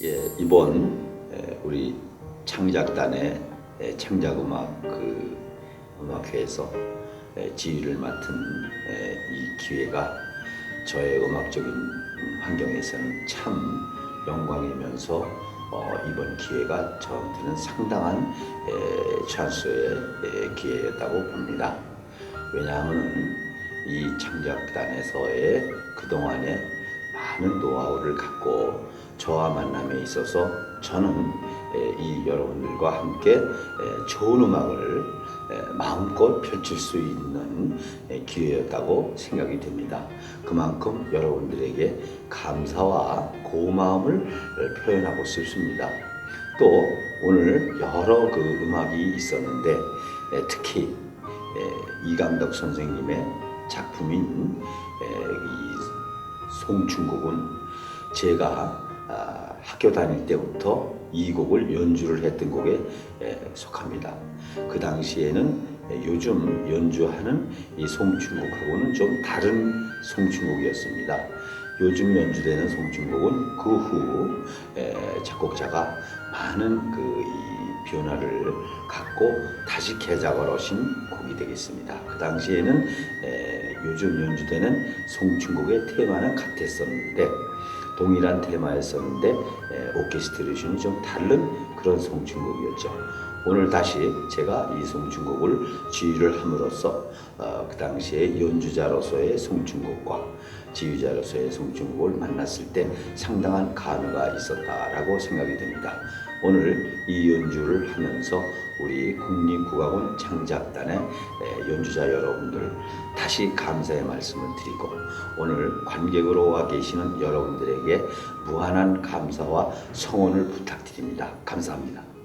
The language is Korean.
예, 이번 에, 우리 창작단의 에, 창작음악 그 음악회에서 에, 지휘를 맡은 에, 이 기회가 저의 음악적인 환경에서는 참 영광이면서 어, 이번 기회가 저한테는 상당한 에, 찬스의 에, 기회였다고 봅니다. 왜냐하면 이 창작단에서의 그동안의 많은 노하우를 갖고 저와 만남에 있어서 저는 에, 이 여러분들과 함께 에, 좋은 음악을 에, 마음껏 펼칠 수 있는 에, 기회였다고 생각이 됩니다. 그만큼 여러분들에게 감사와 고마움을 에, 표현하고 싶습니다. 또 오늘 여러 그 음악이 있었는데 에, 특히 에, 이감덕 선생님의 작품인 에, 이 송충곡은 제가 아, 학교 다닐 때부터 이 곡을 연주를 했던 곡에 에, 속합니다. 그 당시에는 에, 요즘 연주하는 이 송충곡하고는 좀 다른 송충곡이었습니다. 요즘 연주되는 송충곡은 그 후 작곡자가 많은 그이 변화를 갖고 다시 개작을 하신 곡이 되겠습니다. 그 당시에는 에, 요즘 연주되는 송충곡의 테마는 같았었는데 동일한 테마였었는데 에, 오케스트레이션이 좀 다른 그런 송충곡이었죠. 오늘 다시 제가 이 송충곡을 지휘를 함으로써 어, 그 당시에 연주자로서의 송충곡과 지휘자로서의 송충곡을 만났을 때 상당한 감회가 있었다라고 생각이 됩니다. 오늘 이 연주를 하면서 우리 국립국악원 창작단의 에, 연주자 여러분들 다시 감사의 말씀을 드리고 오늘 관객으로 와 계시는 여러분들에게 무한한 감사와 성원을 부탁드립니다. 감사합니다.